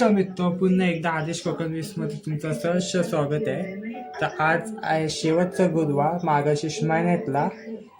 नमस्कार मित्र पुन्हा एकदा आदेश कोकणमध्ये तुमचं सहर्ष स्वागत आहे. तर आज आहे शेवटचा गुरुवार मार्गशीर्ष महिन्यातला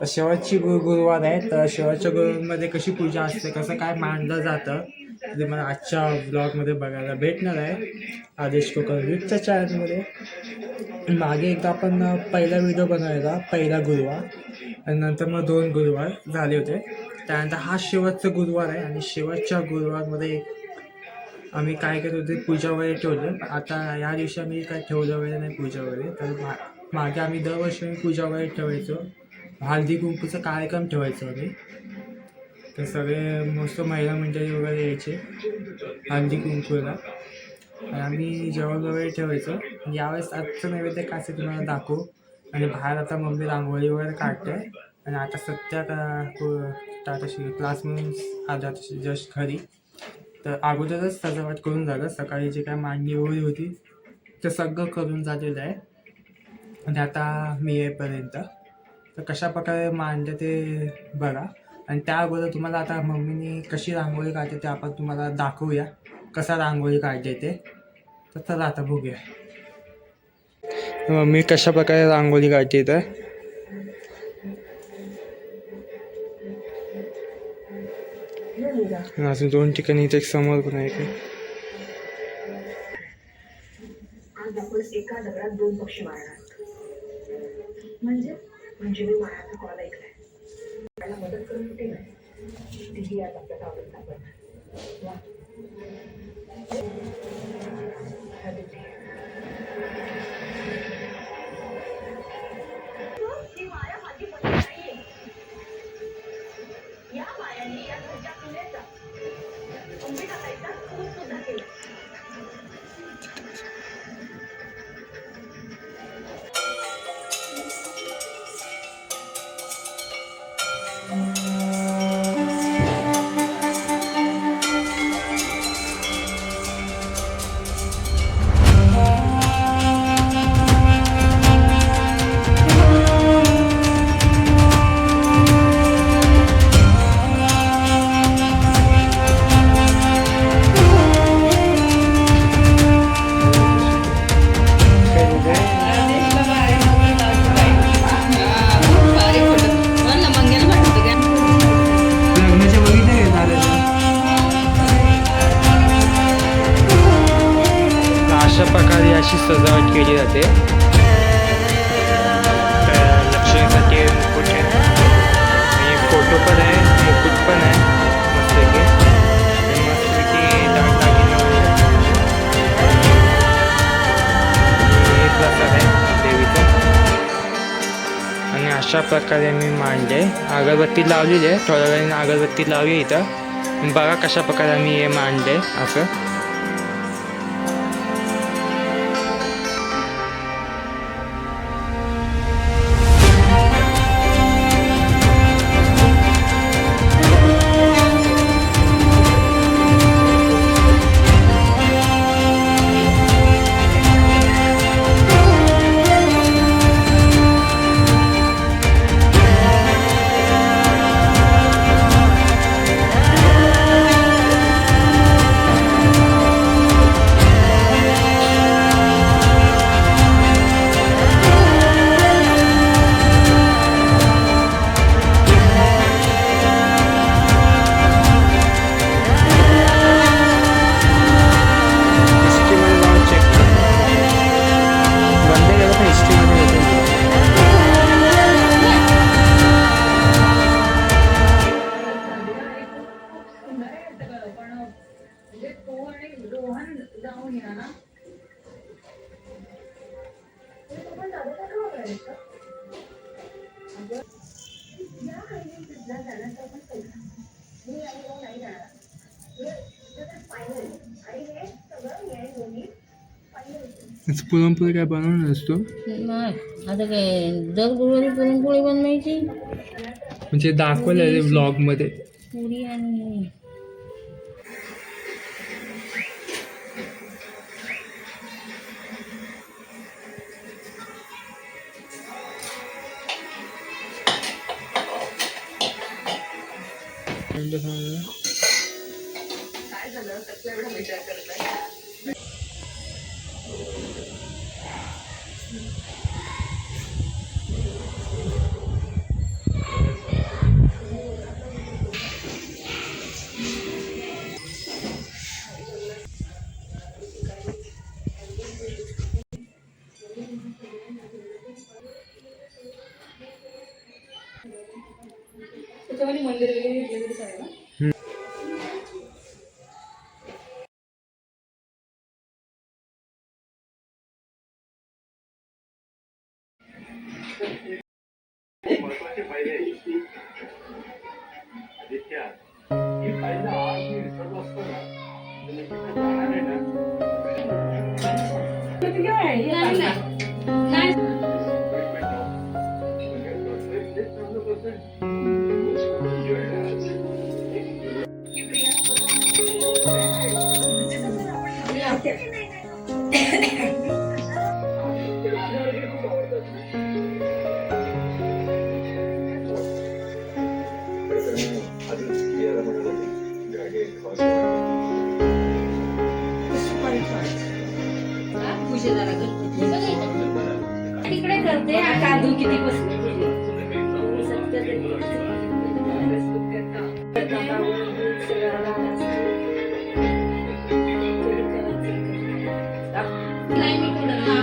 तर शेवटची गुरु गुरुवार आहे तर शेवटच्या गुरुवारमध्ये कशी पूजा असते कसं काय मांडलं जातं ते मला आजच्या ब्लॉगमध्ये बघायला भेटणार आहे. आदेश कोकण यूजच्या चॅनलमध्ये मागे एकदा आपण पहिला व्हिडिओ बनवलेला पहिला गुरुवार आणि नंतर मग दोन गुरुवार झाले होते. त्यानंतर हा शेवटचा गुरुवार आहे आणि शेवटच्या गुरुवारमध्ये आम्ही काय करत होते पूजा वगैरे ठेवलं. आता या दिवशी आम्ही काय ठेवलं वगैरे नाही पूजा वगैरे. तर मा मागे आम्ही दरवर्षी आम्ही पूजा वगैरे ठेवायचो. हळदी कुंकूचा कार्यक्रम ठेवायचो आम्ही. तर सगळे मस्त महिला मंडळी वगैरे यायचे हळदी कुंकूला. आणि आम्ही जेवण वगैरे ठेवायचो. यावेळेस आजचं नैवेद्य काय असेल तुम्हाला दाखवू. आणि बाहेर आता मम्मी रांगोळी वगैरे काढते. आणि आता सध्या आता क्लास म्हणून आता जस्ट घरी. तर अगोदरच सजावट करून झालं. सकाळी जे काय मांडणी वगैरे होती ते सगळं करून झालेलं आहे. आणि आता मी येईपर्यंत. तर कशा प्रकारे मांडलं ते बघा. आणि त्या अगोदर तुम्हाला आता मम्मीने कशी रांगोळी काढते ते आपण तुम्हाला दाखवूया. कसा रांगोळी काढते ते. तर चला आता बघूया. मम्मी कशा प्रकारे रांगोळी काढते तर अजून दोन ठिकाणी इथे एक समोर पण आहे आज आपण एका दगडात दोन पक्षी मारणार म्हणजे? म्हणजे मी मायाचा कॉल ऐकलाय. त्याला मदत करून कुठे नाही आज आपल्या ताब्यात सापडणार सजावट केली जाते. तर लक्ष्मीसाठी मुकुट आहे. आणि फोटो पण आहे मुकुट पण आहे. मस्तपैकी मस्तपैकी दागदागिने प्रसाद आहे देवीचा. आणि अशा प्रकारे मी मांडले. अगरबत्ती लावलेली आहे. थोड्या वेळाने अगरबत्ती लावली इथं. बघा कशा प्रकारे मी हे मांडले. असं. पुरणपोळी काय बनवणार असतो नाही आता काय दर गुरुवारी पुरणपोळी बनवायची. म्हणजे दाखवलं आहे ब्लॉगमध्ये पुरी आणि काय Good girl. तिकडे करते काजू किती बसले नाही मी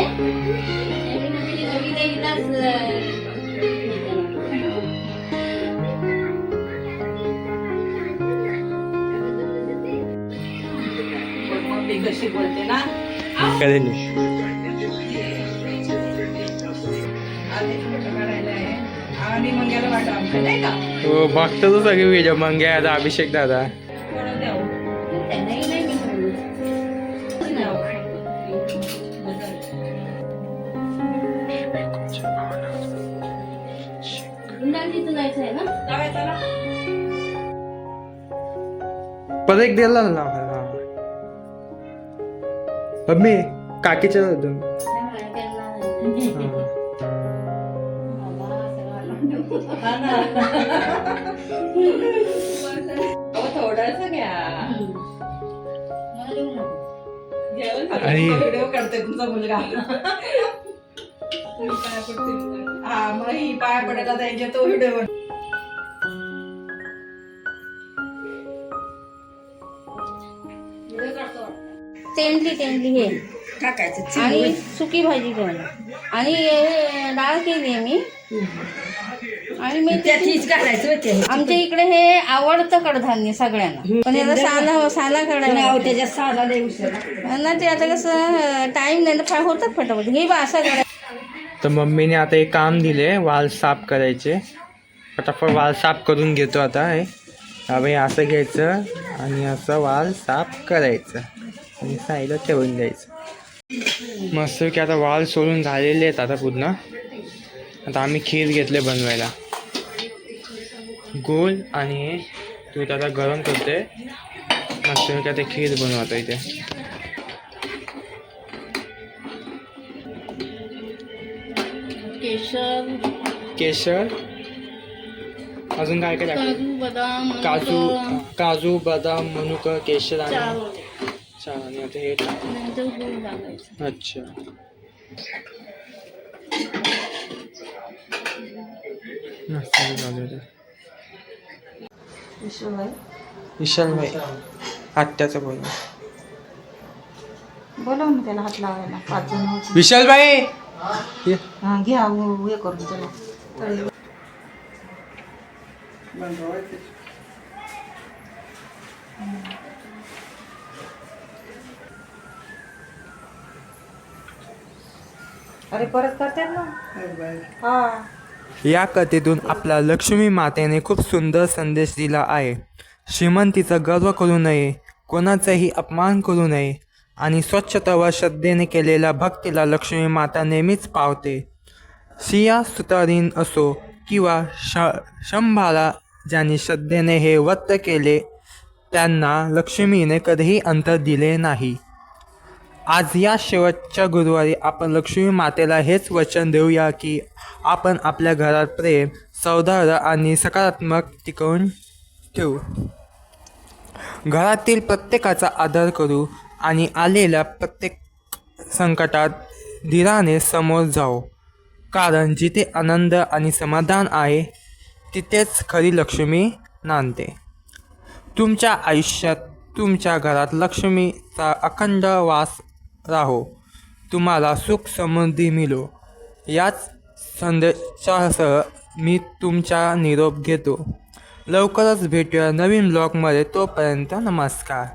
असते नेहमी म्हणजे नवीन एकदाच, कशी बोलते ना मंग्याला वाटा नाही का हो बघतो तो सगळे व्हिडिओ मग आता अभिषेक दादा. परत एक दिला ना हा. मम्मी काकीच्या अजून त्यामुळे त्यांना- बाबा, सगळं हा ना अहो, थोडंसं घ्या व्हिडिओ तुमचा मुलगा. हा मग ही पाया पडायला जायचे तो व्हिडिओ तेंडली तेंडली हे. टाकायचं आणि सुकी भाजी पण. आणि हे डाळ केली आहे मी. आणि मी काढायचं होते आमच्या इकडे हे आवडतं कडधान्य सगळ्यांना. पण याला साला साला काढायला लागतो. त्याच्यात साधा लय उशीर ना ते आता कसं टाइम नाही तर होतात फटाफट. हे बा असा काढा तर मम्मीने आता एक काम दिले वाल साफ करायचे. फटाफट वाल साफ करून घेतो आता हे. हा असं घ्यायचं आणि असं वाल साफ करायचं. आणि साईडला ठेवून द्यायचं. मस्त की आता वाल सोडून झालेले आहेत आता पूर्ण. आता आम्ही खीर घेतले बनवायला. गोल आणि दूध आता गरम करते. मस्त की आता खीर बनवतो इथे. केशर. केशर. अजून काय काय? काजू बदाम काजू काजू बदाम मनुका केशर आणि. छान आणि आता हे टाक. नंतर गूळ टाकायचं अच्छा. मस्त झालं ते. विशाल भाई आत्याचं बोल बोलव ना त्याला हात लावायला. पाच जण होते. विशाल भाई ये. हा, घ्या हे करून त्याला अरे परत करते ना. हा. या कथेतून आपल्या लक्ष्मी मातेने खूप सुंदर संदेश दिला आहे. श्रीमंतीचा गर्व करू नये कोणाचाही अपमान करू नये आणि स्वच्छता व श्रद्धेने केलेल्या भक्तीला लक्ष्मी माता नेहमीच पावते. सिया सुतारीन असो किंवा श शंभाला ज्यांनी श्रद्धेने हे व्रत केले त्यांना लक्ष्मीने कधीही अंतर दिले नाही. आज या शेवटच्या गुरुवारी आपण लक्ष्मी मातेला हेच वचन देऊया की आपण आपल्या घरात प्रेम सौहार्द आणि सकारात्मक टिकवून ठेवू. घरातील प्रत्येकाचा आदर करू आणि आलेल्या प्रत्येक संकटात धीराने समोर जाऊ. कारण जिथे आनंद आणि समाधान आहे तिथेच खरी लक्ष्मी नांदते. तुमच्या आयुष्यात तुमच्या घरात लक्ष्मीचा अखंड वास राहो. तुम्हाला सुख समृद्धी मिलो याच संदेशासह मी तुमचा निरोप घेतो. लवकरच भेटूया नवीन ब्लॉगमध्ये. तोपर्यंत नमस्कार.